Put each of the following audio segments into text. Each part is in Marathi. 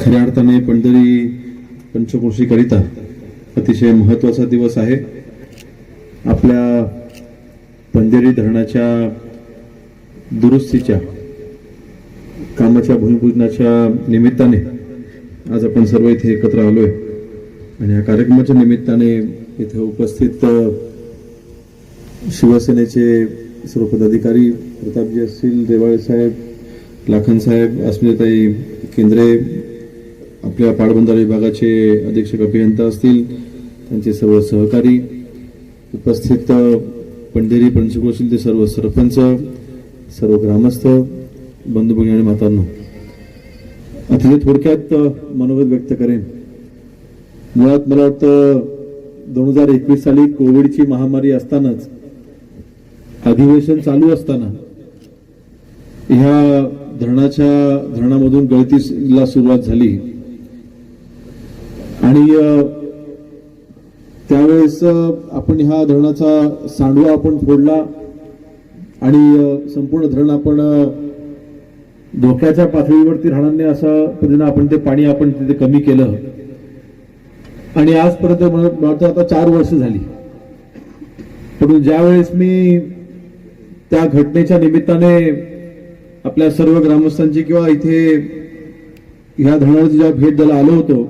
खऱ्या अर्थाने पंढरी पंचक्रोशीकरिता अतिशय महत्त्वाचा दिवस आहे. आपल्या पंढरी धरणाच्या दुरुस्तीच्या कामाच्या भूमिपूजनाच्या निमित्ताने आज आपण सर्व इथे एकत्र आलोय. आणि या कार्यक्रमाच्या निमित्ताने इथे उपस्थित शिवसेनेचे सर्व पदाधिकारी प्रतापजी असतील देवाळे साहेब लाखन साहेब अस्मिताई केंद्रे आपल्या पाटबंधारे विभागाचे अधीक्षक अभियंता असतील त्यांचे सर्व सहकारी उपस्थित पंढेरी पंढरी ते सर्व सरपंच सर्व ग्रामस्थ बंधू भगिनी आणि मातांनो. अतिशय थोडक्यात मनोगत व्यक्त करेन. मुळात मला वाटतं दोन हजार एकवीस साली कोविडची महामारी असतानाच अधिवेशन चालू असताना ह्या धरणाच्या धरणामधून गळतीला सुरुवात झाली. आणि त्यावेळेस आपण ह्या धरणाचा सांडवा आपण फोडला आणि संपूर्ण धरण आपण धोक्याच्या पातळीवरती राहणार नाही असं पद्धतीनं आपण ते पाणी आपण तिथे कमी केलं. आणि आजपर्यंत मला वाटतं आता चार वर्ष झाली. परंतु ज्यावेळेस मी त्या घटनेच्या निमित्ताने आपल्या सर्व ग्रामस्थांची किंवा इथे ह्या धरणाची जेव्हा भेट द्यायला आलो होतो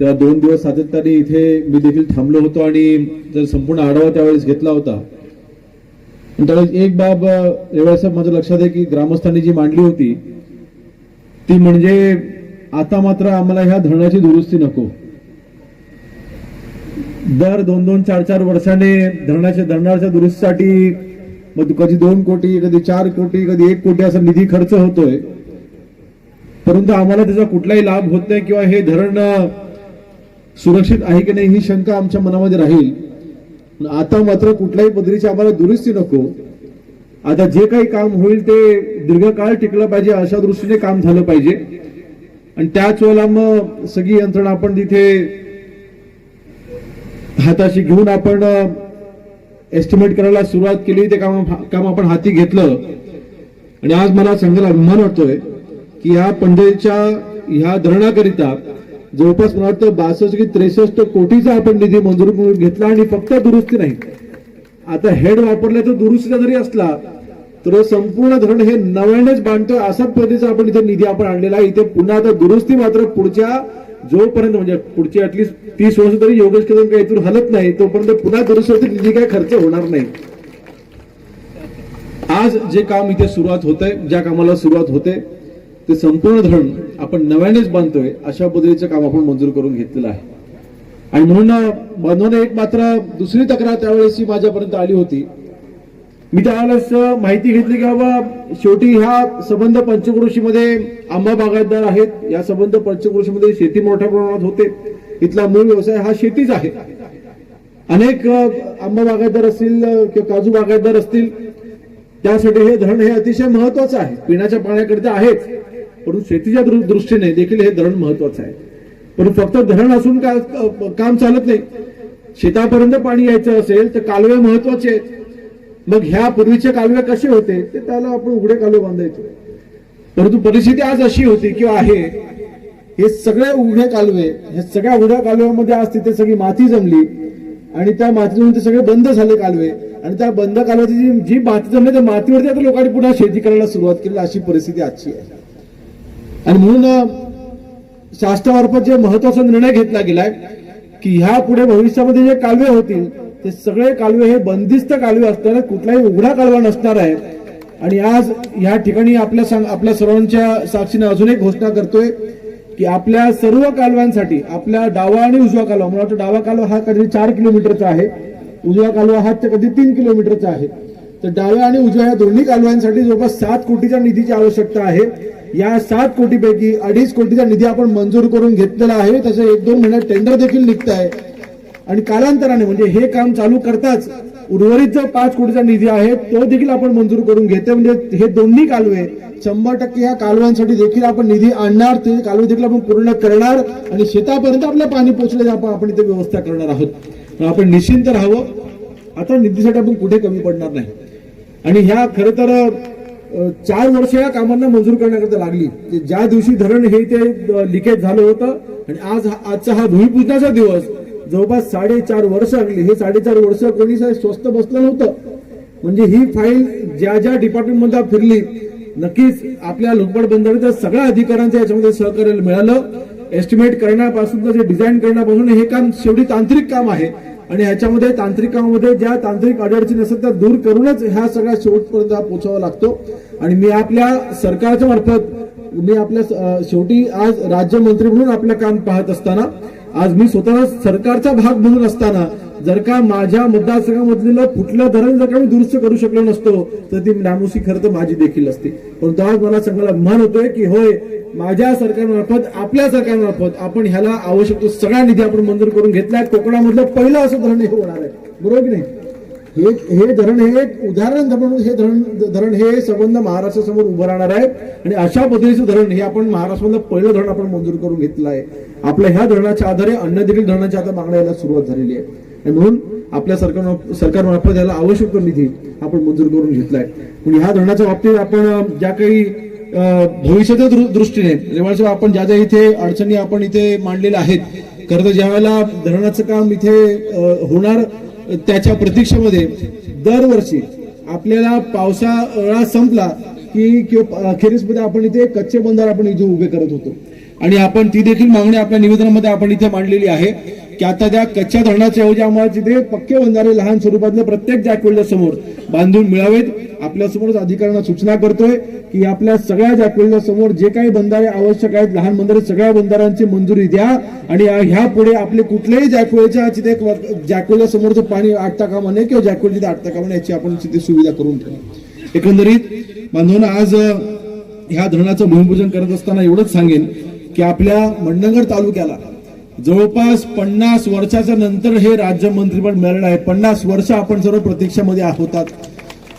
त्या दोन दिवस सातत्याने इथे मी देखील थांबलो होतो आणि संपूर्ण आढावा त्यावेळेस घेतला होता. त्यावेळेस एक बाब एवढ्याच माझ्या लक्षात आहे की ग्रामस्थांनी जी मांडली होती ती म्हणजे आता मात्र आम्हाला ह्या धरणाची दुरुस्ती नको. दर दोन दोन चार चार वर्षाने धरणाच्या धरणाच्या दुरुस्तीसाठी मग कधी दोन कोटी कधी चार कोटी कधी एक कोटी असा निधी खर्च होतोय. परंतु आम्हाला त्याचा कुठलाही लाभ होत नाही किंवा हे धरण सुरक्षित आहे की नाही ही शंका आमच्या मनामध्ये राहील. आता मात्र कुठल्याही पद्धतीची आम्हाला दुरुस्ती नको. आता जे काही काम होईल ते दीर्घकाळ टिकलं पाहिजे अशा दृष्टीने काम झालं पाहिजे. आणि त्याच वेळेला मग सगळी यंत्रणा आपण तिथे हाताशी घेऊन आपण एस्टिमेट करायला सुरुवात केली ते काम काम आपण हाती घेतलं. आणि आज मला सांगायला अभिमान वाटतोय की या पंढरीच्या ह्या धरणाकरिता जवळपास मला वाटतं बासष्ट की त्रेसष्ट कोटीचा आपण निधी मंजूर करून घेतला आणि फक्त दुरुस्ती नाही. आता हेड वापरला तर दुरुस्तीचा जरी असला तर संपूर्ण धरण हे नव्यानेच बांधतोय असा पद्धतीचा आपण इथे निधी आपण आणलेला आहे. इथे पुन्हा आता दुरुस्ती मात्र पुढच्या जोपर्यंत म्हणजे पुढची ऍटलीस्ट तीस वर्ष तरी योगेश कदम काही इथून हलत नाही तोपर्यंत पुन्हा दुरुस्तीवरती निधी काय खर्च होणार नाही. आज जे काम इथे सुरुवात होत आहे ज्या कामाला सुरुवात होते ते संपूर्ण धरण आपण नव्यानेच बांधतोय अशा पद्धतीचं काम आपण मंजूर करून घेतलेलं आहे. आणि म्हणून बांधवाने एक मात्र दुसरी तक्रार त्यावेळेस माझ्यापर्यंत आली होती. मी त्यावेळेस माहिती घेतली की बाबा शेवटी ह्या संबंध पंचक्रोशीमध्ये आंबा बागायतदार आहेत. या संबंध पंचक्रोशीमध्ये शेती मोठ्या प्रमाणात होते. इथला मूळ व्यवसाय हा शेतीच आहे. अनेक आंबा बागायतदार असतील किंवा काजू बागायतदार असतील. त्यासाठी हे धरण हे अतिशय महत्वाचं आहे. पिण्याच्या पाण्याकरिता आहेच. परंतु शेतीच्या दृष्टीने देखील हे धरण महत्वाचं आहे. पण फक्त धरण असून का काम चालत नाही. शेतापर्यंत पाणी यायचं असेल तर कालवे महत्त्वाचे आहेत. मग ह्या पूर्वीचे कालवे कसे होते ते त्याला आपण उघडे कालवे बांधायचो. परंतु परिस्थिती आज अशी होती किंवा आहे हे सगळे उघडे कालवे हे सगळ्या उघड्या कालव्यामध्ये आज तिथे सगळी माती जमली आणि त्या मातीतून ते सगळे बंद झाले कालवे. आणि त्या बंद कालव्याची जी जी माती जमली त्या मातीवरती आता लोकांनी पुन्हा शेती करायला सुरुवात केली अशी परिस्थिती आजची आहे. आणि म्हणून शास्त्रामार्फत शासनामार्फत जे महत्त्वाचा निर्णय घेतला गेलाय की ह्या पुढे भविष्यामध्ये जे कालवे होतील ते सगळे कालवे हे बंदिस्त कालवे असणार आहेत कुठलाही उघडा कालवा नसणार आहे आणि आज या ठिकाणी आपल्या सांग- आपल्या सर्वांच्या साक्षीने अजून एक घोषणा करतोय की आपल्या सर्व कालव्यांसाठी आपल्या डावा आणि उजवा कालवा मला वाटतं डावा कालवा हा कधी चार किलोमीटरचा आहे उजवा कालवा हा कधी तीन किलोमीटरचा आहे. तर डाव्या आणि उजव्या या दोन्ही कालव्यांसाठी जवळपास सात कोटीच्या निधीची आवश्यकता आहे. या सात कोटीपैकी अडीच कोटीचा निधी आपण मंजूर करून घेतलेला आहे. त्याचं एक दोन महिन्यात टेंडर देखील निघत आहे. आणि कालांतराने म्हणजे हे काम चालू करताच उर्वरित जो पाच कोटीचा निधी आहे तो देखील आपण मंजूर करून घेते म्हणजे हे दोन्ही कालवे शंभर टक्के या कालव्यांसाठी देखील आपण निधी आणणार. ते कालवे देखील आपण पूर्ण करणार. आणि शेतापर्यंत आपलं पाणी पोचले आपण इथे व्यवस्था करणार आहोत. आपण निश्चिंत राहावं. आता निधीसाठी आपण कुठे कमी पडणार नाही. आणि ह्या खरं तर चार वर्ष या कामांना मंजूर करण्याकरता लागली. ज्या दिवशी धरण हे ते लिकेज झालं होतं आणि आज आजचा हा भूमिपूजनाचा दिवस जवळपास साडेचार वर्ष लागली. हे साडेचार वर्ष कोणी स्वस्त बसलं नव्हतं. म्हणजे ही फाईल ज्या ज्या डिपार्टमेंटमध्ये फिरली नक्कीच आपल्या लोकपाल बंधाऱ्याच्या सगळ्या अधिकाऱ्यांचं याच्यामध्ये सहकार्य मिळालं. एस्टिमेट करण्यापासून ते डिझाईन करण्यापासून हे काम शेवटी तांत्रिक काम आहे. आणि याच्यामध्ये तांत्रिक कामामध्ये ज्या तांत्रिक अडचणी असतात त्या दूर करूनच ह्या सगळ्या शेवटपर्यंत पोहोचावा लागतो. आणि मी आपल्या सरकारच्या मार्फत मी आपल्या शेवटी आज राज्यमंत्री म्हणून आपलं काम पाहत असताना आज मी स्वतः सरकारचा भाग म्हणून असताना जर का माझ्या मतदारसंघामधलं कुठलं धरण जर का मी दुरुस्त करू शकलो नसतो तर ती नामुसी खरं तर माझी देखील असते. परंतु आज मला सगळ्याला अभिमान होतोय की होय माझ्या सरकारमार्फत आपल्या सरकारमार्फत आपण ह्याला आवश्यक तो सगळा निधी आपण मंजूर करून घेतलाय. कोकणामधलं पहिलं असं धरण हे होणार आहे. बरोबर की नाही? हे हे धरण हे एक उदाहरण म्हणून हे धरण धरण हे संबंध महाराष्ट्रासमोर उभं राहणार आहे. आणि अशा पद्धतीचं धरण हे आपण महाराष्ट्रामधलं पहिलं धरण आपण मंजूर करून घेतलं आहे. आपल्या ह्या धरणाच्या आधारे अन्य देखील धरणाच्या आता मागण्या यायला सुरुवात झालेली आहे. आणि म्हणून आपल्या सरकार सरकारमार्फत याला आवश्यक तो निधी आपण मंजूर करून घेतलाय पण ह्या धरणाच्या बाबतीत आपण ज्या काही भविष्याच्या दृष्टीने रेवाळसाहेब आपण ज्या ज्या इथे अडचणी आपण इथे मांडलेल्या आहेत खरं तर ज्या वेळेला धरणाचं काम इथे होणार त्याच्या प्रतीक्षेमध्ये दरवर्षी आपल्याला पावसाळा संपला की किंवा अखेरीसमध्ये आपण इथे कच्चे बंधार आपण इथे उभे करत होतो. आणि आपण ती देखील मागणी आपल्या निवेदनामध्ये आपण इथे मांडलेली आहे की आता त्या कच्च्या धरणाच्या ऐवजी आम्हाला तिथे पक्के बंधारे लहान स्वरूपातले प्रत्येक जॅकवेलच्या समोर बांधून मिळावेत आपल्या समोरच अधिकाऱ्यांना सूचना करतोय की आपल्या सगळ्या जॅकवेलच्या समोर जे काही बंधारे आवश्यक आहेत लहान बंधारे सगळ्या बंधारांची मंजुरी द्या. आणि ह्या पुढे आपले कुठल्याही जॅकवेलच्या तिथे जॅकवेलच्या समोरचं पाणी आटता कामा नये किंवा जॅकवेल तिथे आटता कामा नये याची आपण तिथे सुविधा करून ठेवू. एकंदरीत बांधवांना आज ह्या धरणाचं भूमिपूजन करत असताना एवढंच सांगेन की आपल्या मंडणगड तालुक्याला जवळपास पन्नास वर्षाच्या नंतर हे राज्य मंत्रिपद मिळालं आहे. पन्नास वर्ष आपण सर्व प्रतीक्षामध्ये आहोत.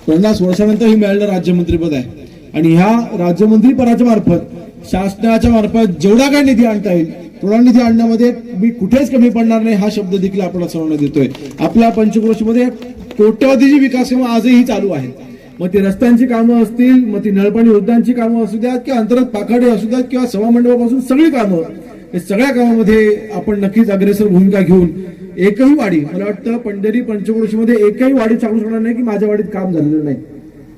पन्नास वर्षानंतर हे मिळालेलं राज्यमंत्रीपद आहे. आणि ह्या राज्यमंत्रीपदाच्या मार्फत शासनाच्या मार्फत जेवढा काय निधी आणता येईल तेवढा निधी आणण्यामध्ये मी कुठेच कमी पडणार नाही हा शब्द देखील आपण सर्वांना देतोय. आपल्या पंचक्रोशीमध्ये कोट्यवधीची विकास कामं आजही चालू आहेत. मग ती रस्त्यांची कामं असतील मग ती नळपाणी योजनांची कामं असू द्यात किंवा अंतरात पाखाडे असू द्यात किंवा सभामंडपापासून सगळी कामं हे सगळ्या कामामध्ये आपण नक्कीच अग्रेसर भूमिका घेऊन एकही वाडी मला वाटतं पंढरी पंचक्रोशीमध्ये एकही वाडी सांगू शकणार नाही की माझ्या वाडीत काम झालेलं नाही.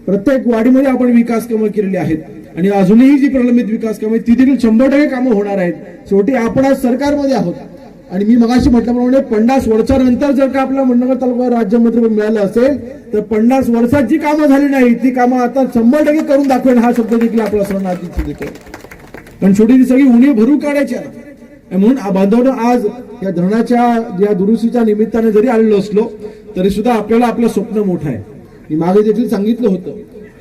प्रत्येक वाडीमध्ये आपण विकास कामं केलेली आहेत आणि अजूनही जी प्रलंबित विकास कामं आहेत ती देखील शंभर टक्के कामं होणार आहेत. शेवटी आपण आज सरकारमध्ये आहोत. आणि मी मगाशी म्हटल्याप्रमाणे पन्नास वर्षानंतर जर का आपला मंडणगड तालुका राज्यमंत्री मिळालं असेल तर पन्नास वर्षात जी कामं झाली नाही ती कामं आता शंभर टक्के करून दाखवेल हा शब्द देखील आपला सर्वांना अतिशय देतो पण शेवटी ती सगळी उणी भरू काढायची आहे. म्हणून बांधवनं आज या धरणाच्या या दुरुस्तीच्या निमित्ताने जरी आलेलो असलो तरी सुद्धा आपल्याला आपलं स्वप्न मोठं आहे. मी मागे देखील सांगितलं होतं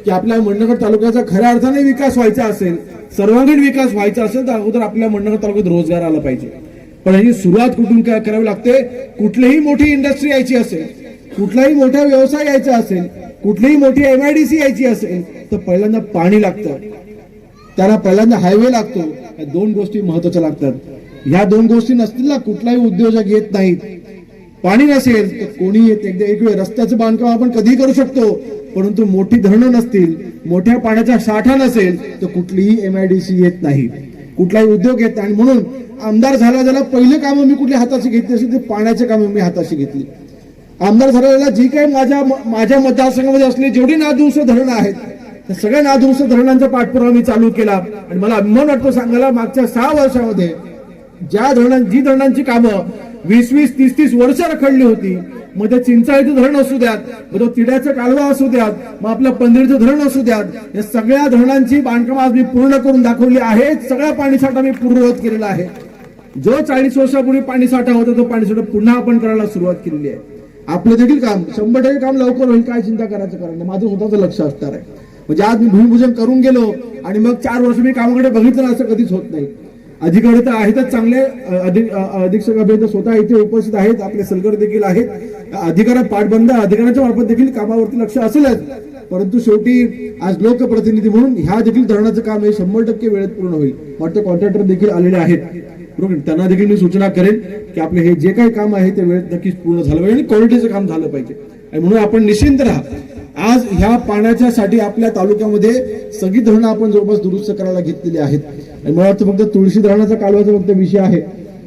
की आपल्या मंडणगड तालुक्याचा खऱ्या अर्थाने विकास व्हायचा असेल सर्वांगीण विकास व्हायचा असेल तर अगोदर आपल्या मंडणगड तालुक्यात रोजगार आला पाहिजे. पण ह्याची सुरुवात कुठून काय करावी लागते? कुठलीही मोठी इंडस्ट्री यायची असेल कुठलाही मोठा व्यवसाय यायचा असेल कुठलीही मोठी एमआयडीसी यायची असेल तर पहिल्यांदा पाणी लागतं. त्याला पहिल्यांदा हायवे लागतो. या दोन गोष्टी महत्त्वाच्या लागतात. ह्या दोन गोष्टी नसतील ना कुठलाही उद्योजक येत नाहीत. पाणी नसेल तर कोणी येत एकदा एक वेळ रस्त्याचं बांधकाम आपण कधी करू शकतो परंतु मोठी धरणं नसतील मोठ्या पाण्याचा साठा नसेल तर कुठलीही एमआयडीसी येत नाही. कुठलाही उद्योग येत नाही. आणि म्हणून आमदार झाला झाला पहिले कामं मी कुठली हाताशी घेतली असेल ते पाण्याचे कामं मी हाताशी घेतली. आमदार झालेला जी काही माझ्या माझ्या मतदारसंघामध्ये असलेली जेवढी नादुरुस्त धरणं आहेत त्या सगळ्या नादुरुस्त धरणांचा पाठपुरावा मी चालू केला. आणि मला अभिमान वाटतो सांगायला मागच्या सहा वर्षामध्ये ज्या धरणां जी धरणांची कामं वीस वीस तीस तीस वर्ष रखडली होती मग ते चिंचाळीचं धरण असू द्यात मग तो तिड्याचा कालवा असू द्यात मग आपलं पंधरीचं धरण असू द्यात या सगळ्या धरणांची बांधकाम आज मी पूर्ण करून दाखवली आहे सगळा पाणीसाठा मी पूर्ववत केलेला आहे. जो चाळीस वर्षापूर्वी पाणीसाठा होता तो पाणीसाठा पुन्हा आपण करायला सुरुवात केलेली आहे. आपलं देखील काम शंभर टक्के काम लवकर होईल काय चिंता करायचं कारण नाही. माझं स्वतःच लक्ष असणार आहे. म्हणजे आज मी भूमिपूजन करून गेलो आणि मग चार वर्ष मी कामाकडे बघितलं असं कधीच होत नाही. अधिकारी तर आहेतच चांगले अधिक अधीक्षक अभियंता स्वतः इथे उपस्थित आहेत आपले सलगर देखील आहेत. अधिकार पाठबंद अधिकाऱ्यांच्या मार्फत देखील कामावरती लक्ष असेलच. परंतु शेवटी आज लोकप्रतिनिधी म्हणून ह्या देखील धरणाचं काम हे शंभर टक्के वेळेत पूर्ण होईल. वाटतं कॉन्ट्रॅक्टर देखील आलेले आहेत. बरोबर? त्यांना देखील मी सूचना करेन की आपले हे जे काही काम आहे ते वेळेत नक्कीच पूर्ण झालं पाहिजे आणि क्वालिटीचं काम झालं पाहिजे. आणि म्हणून आपण निश्चिंत राहा. आज ह्या पाण्याच्यासाठी आपल्या तालुक्यामध्ये सगळी धरणं आपण जवळपास दुरुस्त करायला घेतलेली आहेत. मला वाटतं फक्त तुळशी धरणाचा कालवाचा फक्त विषय आहे.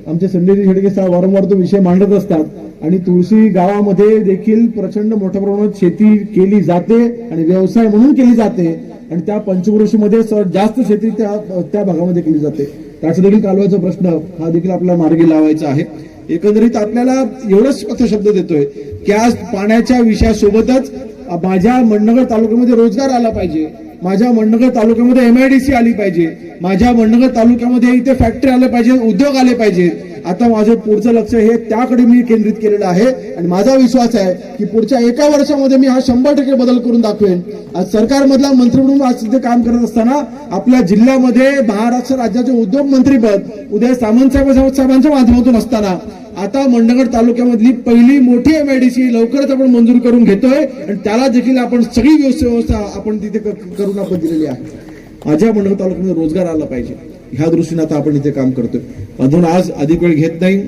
आमचे संजयजी शेडगे साहेब वारंवार तो विषय मांडत असतात. आणि तुळशी गावामध्ये देखील प्रचंड मोठ्या प्रमाणात शेती केली जाते आणि व्यवसाय म्हणून केली जाते. आणि त्या पंचक्रोशीमध्ये जास्त शेती त्या त्या भागामध्ये केली जाते. त्याचा देखील कालवाचा प्रश्न हा देखील आपला मार्गी लावायचा आहे. एकंदरीत आपल्याला एवढंच फक्त शब्द देतोय की आज पाण्याच्या विषयासोबतच माझ्या मंडणगड तालुक्यामध्ये रोजगार आला पाहिजे. माझ्या मंडनगर तालुक्यामध्ये एम आय डी सी आली पाहिजे. माझ्या मंडनगर तालुक्यामध्ये इथे फॅक्टरी आले पाहिजे उद्योग आले पाहिजे. आता माझं पुढचं लक्ष हे त्याकडे मी केंद्रित केलेलं आहे आणि माझा विश्वास आहे की पुढच्या एका वर्षामध्ये मी हा शंभर टक्के बदल करून दाखवेन. आज सरकारमधला मंत्री म्हणून आज तिथे काम करत असताना आपल्या जिल्ह्यामध्ये महाराष्ट्र राज्याचे उद्योग मंत्रीपद उदय सामंत साहेब साहेबांच्या माध्यमातून असताना आता मंडणगड तालुक्यामधली पहिली मोठी एमआयडीसी लवकरच आपण मंजूर करून घेतोय आणि त्याला देखील आपण सगळी व्यवस्था आपण तिथे करून आपण दिलेली आहे. माझ्या मंडणगड तालुक्यामध्ये रोजगार आला पाहिजे. ह्या दृष्टीने आता आपण इथे काम करतोय. अजून आज अधिक वेळ घेत नाही.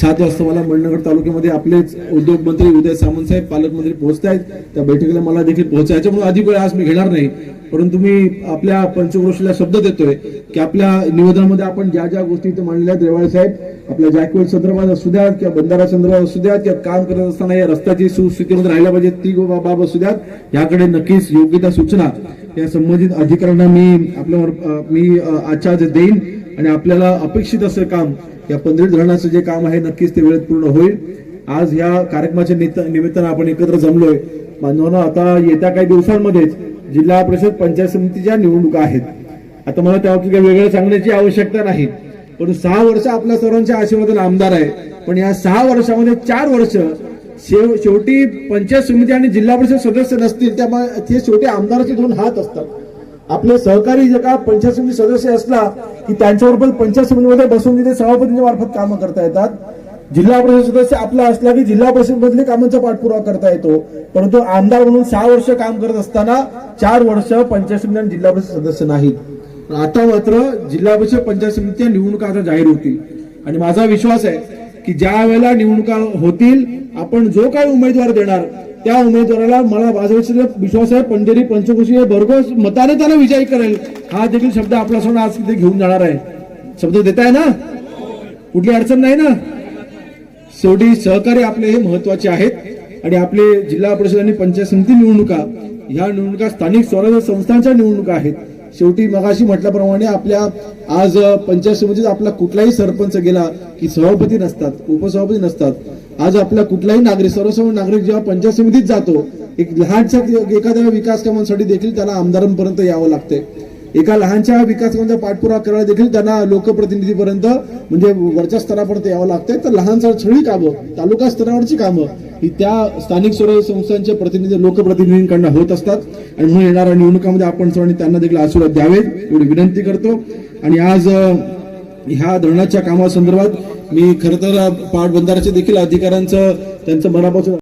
सात वाजता मला मंडणगड तालुक्यामध्ये आपलेच उद्योग मंत्री उदय सामंत साहेब पालकमंत्री पोहोचत आहेत. त्या बैठकीला मला देखील पोहोचायचं म्हणून अधिक वेळ आज मी घेणार नाही. परंतु मी आपल्या पंचक्रोशीला शब्द देतोय की आपल्या निवेदनामध्ये आपण ज्या ज्या गोष्टी इथे मांडल्या आहेत रेवाळे साहेब आपल्या जायकवाड संदर्भात असू द्यात किंवा बंधारा संदर्भात असू द्यात किंवा काम करत असताना या रस्त्याची सुस्थितीमध्ये राहिल्या पाहिजे ती बाब असू द्यात. याकडे नक्कीच योग्य त्या सूचना या संबंधित अधिकाऱ्यांना मी आपल्यावर मी आचार्य देईन आणि आपल्याला अपेक्षित असं काम या पंधरीत धरणाचं जे काम आहे नक्कीच ते वेळेत पूर्ण होईल. आज या कार्यक्रमाच्या नित- निमित्तानं आपण एकत्र जमलोय. बांधवांनो आता येत्या काही दिवसांमध्येच जिल्हा परिषद पंचायत समितीच्या निवडणुका आहेत. आता मला त्या बाबतीत काही वेगळं सांगण्याची आवश्यकता नाही. पण सहा वर्ष आपल्या सर्वांच्या आशीर्वादाने आमदार आहे. पण या सहा वर्षामध्ये चार वर्ष शेव शेवटी पंचायत समिती आणि जिल्हा परिषद सदस्य नसतील त्यामुळे ते शेवटी आमदाराचे दोन हात असतात. आपले सहकारी जे का पंचायत समिती सदस्य असला की त्यांच्याबरोबर पंचायत समितीमध्ये बसून तिथे सभापतींच्या मार्फत कामं करता येतात. जिल्हा परिषद सदस्य आपला असला की जिल्हा परिषद मधले कामांचा पाठपुरावा करता येतो. परंतु आमदार म्हणून सहा वर्ष काम करत असताना चार वर्ष पंचायत समिती आणि जिल्हा परिषद सदस्य नाहीत. पण आता मात्र जिल्हा परिषद पंचायत समितीच्या निवडणुका आता जाहीर होतील. आणि माझा विश्वास आहे की ज्या वेळेला निवडणुका होतील आपण जो काही उमेदवार देणार त्या उमेदवाराला मला माझा विश्वास आहे पंढरी पंचकोशी हे भरघोस मताने त्याला विजयी करेल. हा देखील शब्द आपला समोर आज तिथे घेऊन जाणार आहे. शब्द देताय ना? कुठली अडचण नाही ना? शेवटी सहकार्य आपले हे महत्त्वाचे आहेत. आणि आपले जिल्हा परिषद आणि पंचायत समिती निवडणुका ह्या निवडणुका स्थानिक स्वराज्य संस्थांच्या निवडणुका आहेत. शेवटी मगाशी म्हटल्याप्रमाणे आपल्या आज पंचायत समितीत आपला कुठलाही सरपंच गेला की सभापती नसतात उपसभापती नसतात. आज आपला कुठलाही नागरिक सर्वसामान्य नागरिक जेव्हा पंचायत समितीत जातो एक लहानशा एखाद्या विकास कामांसाठी देखील त्याला आमदारांपर्यंत यावं लागतंय एका लहानशा विकास पाठपुरावा करायला देखील त्यांना लोकप्रतिनिधीपर्यंत म्हणजे वरच्या स्तरापर्यंत यावं लागतंय. तर लहान सगळी कामं तालुका स्तरावरची कामं ही त्या स्थानिक स्वराज्य संस्थांचे प्रतिनिधी लोकप्रतिनिधींकडनं होत असतात. आणि म्हणून येणाऱ्या निवडणुकामध्ये आपण सर्वांनी त्यांना देखील आशीर्वाद द्यावेत. एवढी विनंती करतो. आणि आज ह्या धरणाच्या कामासंदर्भात मी खरं तर पाटबंधाराचे देखील अधिकाऱ्यांचं त्यांचं मनापासून